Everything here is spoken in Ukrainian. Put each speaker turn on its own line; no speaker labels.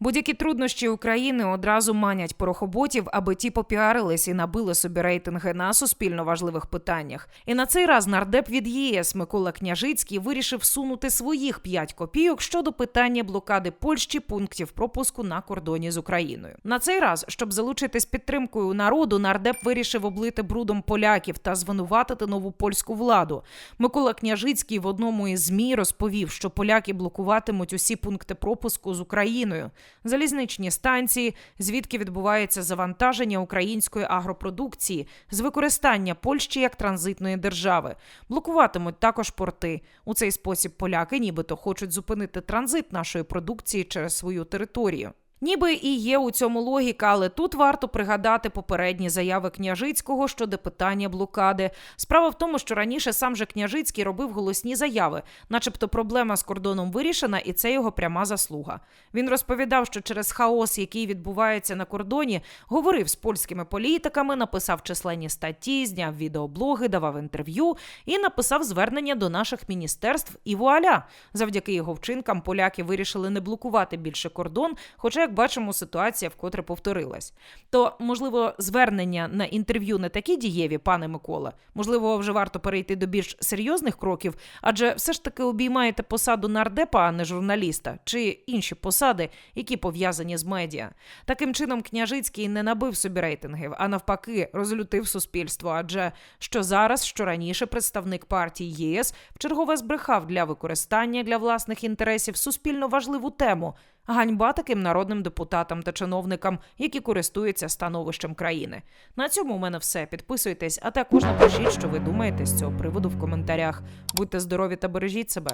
Будь-які труднощі України одразу манять порохоботів, аби ті попіарились і набили собі рейтинги на суспільно важливих питаннях. І на цей раз нардеп від ЄС Микола Княжицький вирішив сунути своїх 5 копійок щодо питання блокади Польщі пунктів пропуску на кордоні з Україною. На цей раз, щоб залучитись підтримкою народу, нардеп вирішив облити брудом поляків та звинуватити нову польську владу. Микола Княжицький в одному із змі розповів, що поляки блокуватимуть усі пункти пропуску з Україною, залізничні станції, звідки відбувається завантаження української агропродукції з використання Польщі як транзитної держави. Блокуватимуть також порти. У цей спосіб поляки нібито хочуть зупинити транзит нашої продукції через свою територію. Ніби і є у цьому логіка, але тут варто пригадати попередні заяви княжицького щодо питання блокади. Справа в тому, що раніше сам же княжицький робив голосні заяви, начебто проблема з кордоном вирішена, і це його пряма заслуга. Він розповідав, що через хаос, який відбувається на кордоні, говорив з польськими політиками, написав численні статті, зняв відеоблоги, давав інтерв'ю і написав звернення до наших міністерств. І вуаля! Завдяки його вчинкам поляки вирішили не блокувати більше кордон. Хоча, як бачимо, ситуація вкотре повторилась. То, можливо, звернення на інтерв'ю не такі дієві, пане Микола. Можливо, вже варто перейти до більш серйозних кроків, адже все ж таки обіймаєте посаду нардепа, а не журналіста, чи інші посади, які пов'язані з медіа. Таким чином, княжицький не набив собі рейтингів, а навпаки, розлютив суспільство. Адже що зараз, що раніше представник партії ЄС вчергове збрехав для використання для власних інтересів суспільно важливу тему. Ганьба таким народним депутатам та чиновникам, які користуються становищем країни. На цьому у мене все. Підписуйтесь, а також напишіть, що ви думаєте з цього приводу в коментарях. Будьте здорові та бережіть себе.